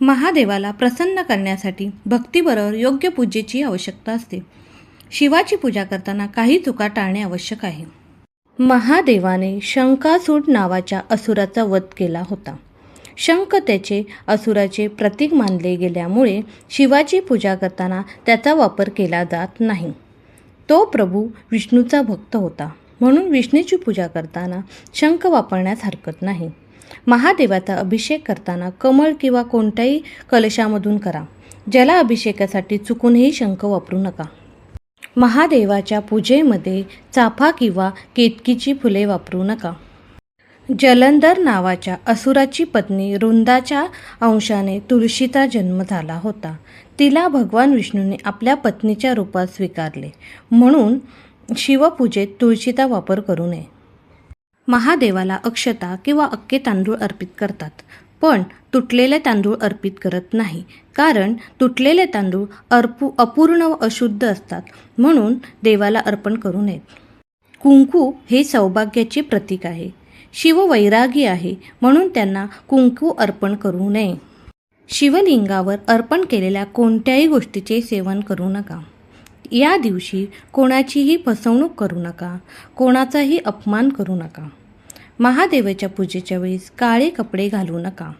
महादेवाला प्रसन्न करण्यासाठी भक्तीबरोबर योग्य पूजेची आवश्यकता असते. शिवाची पूजा करताना काही चुका टाळणे आवश्यक आहे. महादेवाने शंकासूड नावाच्या असुराचा वध केला होता. शंख त्याचे असुराचे प्रतीक मानले गेल्यामुळे शिवाची पूजा करताना त्याचा वापर केला जात नाही. तो प्रभू विष्णूचा भक्त होता. म्हणून विष्णूची पूजा करताना शंख वापरण्यास हरकत नाही. महादेवाचा अभिषेक करताना कमळ किंवा कोणत्याही कलशामधून करा ज्याला अभिषेकासाठी चुकूनही शंख वापरू नका. महादेवाच्या पूजेमध्ये चाफा किंवा केतकीची फुले वापरू नका. जलंधर नावाच्या असुराची पत्नी रुंदाच्या अंशाने तुळशीचा जन्म झाला होता. तिला भगवान विष्णूने आपल्या पत्नीच्या रूपात स्वीकारले. म्हणून शिवपूजेत तुळशीचा वापर करू नये. महादेवाला अक्षता किंवा अक्के तांदूळ अर्पित करतात. पण तुटलेले तांदूळ अर्पित करत नाही. कारण तुटलेले तांदूळ अर्पू अपूर्ण व अशुद्ध असतात. म्हणून देवाला अर्पण करू नयेत कुंकू हे सौभाग्याचे प्रतीक आहे. शिव वैरागी आहे. म्हणून त्यांना कुंकू अर्पण करू नये. शिवलिंगावर अर्पण केलेल्या कोणत्याही गोष्टीचे सेवन करू नका. या दिवशी कोणाचीही फसवणूक करू नका. कोणाचाही अपमान करू नका. महादेवाच्या पूजेच्या वेळेस काळे कपडे घालू नका.